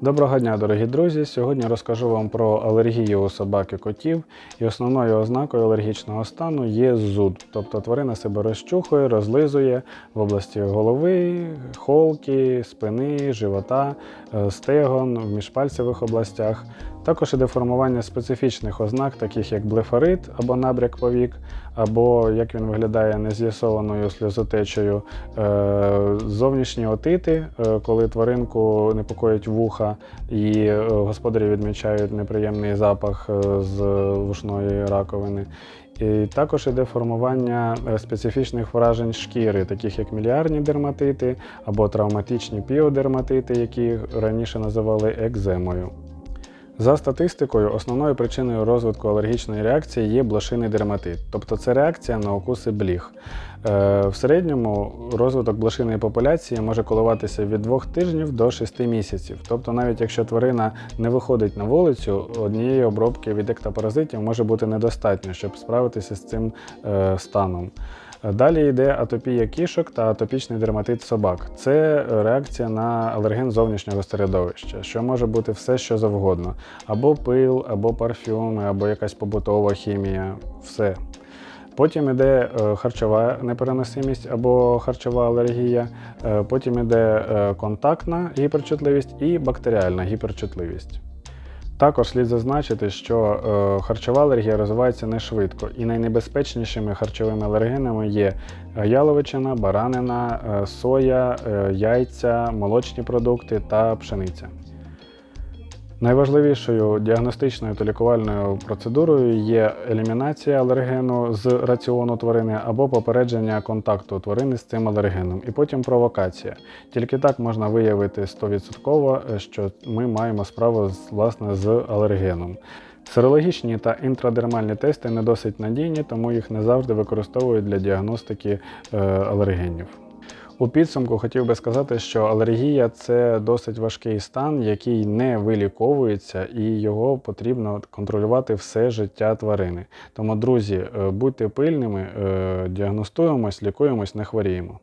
Доброго дня, дорогі друзі! Сьогодні розкажу вам про алергію у собак і котів. І основною ознакою алергічного стану є зуд. Тобто тварина себе розчухує, розлизує в області голови, холки, спини, живота, е, стегон, в міжпальцевих областях. Також іде формування специфічних ознак, таких як блефарит або набряк повік, або як він виглядає нез'ясованою сльозотечею, е, зовнішні отити, е, коли тваринку непокоїть вуха і е, господарі відмічають неприємний запах з вушної раковини. І також іде формування специфічних вражень шкіри, таких як міліарні дерматити або травматичні піодерматити, які раніше називали екземою. За статистикою, основною причиною розвитку алергічної реакції є блошиний дерматит, тобто це реакція на укуси бліг. Е, В середньому розвиток блошиної популяції може коливатися від 2 тижнів до 6 місяців. Тобто, навіть якщо тварина не виходить на вулицю, однієї обробки від ектопаразитів може бути недостатньо, щоб справитися з цим е, станом. Далі йде атопія кішок та атопічний дерматит собак. Це реакція на алерген зовнішнього середовища, що може бути все, що завгодно: або пил, або парфюми, або якась побутова хімія, все. Потім йде е, харчова непереносимість або харчова алергія, е, потім йде е, контактна гіперчутливість і бактеріальна гіперчутливість. Також слід зазначити, що е, харчова алергія розвивається не швидко, і найнебезпечнішими харчовими алергенами є е, яловичина, баранина, е, соя, яйця, молочні продукти та пшениця. Найважливішою діагностичною та лікувальною процедурою є елімінація алергену з раціону тварини або попередження контакту тварини з цим алергеном, і потім провокація. Тільки так можна виявити 100%, що ми маємо справу з, власне з алергеном. Серологічні та інтрадермальні тести не досить надійні, тому їх не завжди використовують для діагностики е, алергенів. У підсумку хотів би сказати, що алергія це досить важкий стан, який не виліковується, і його потрібно контролювати все життя тварини. Тому, друзі, е, будьте пильними, е, діагностуємось, лікуємось, не хворіємо.